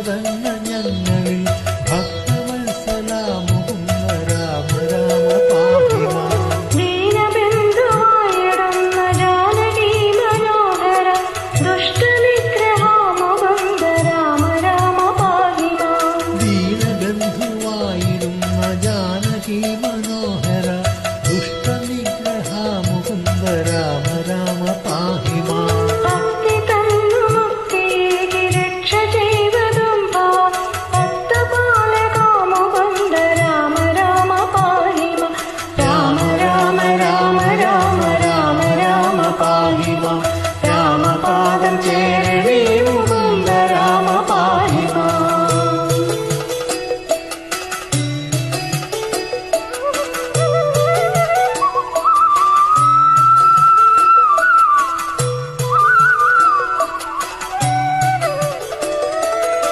പദങ്ങൾ ഞങ്ങൾ പാഹിമ രാമപാദം ചേര.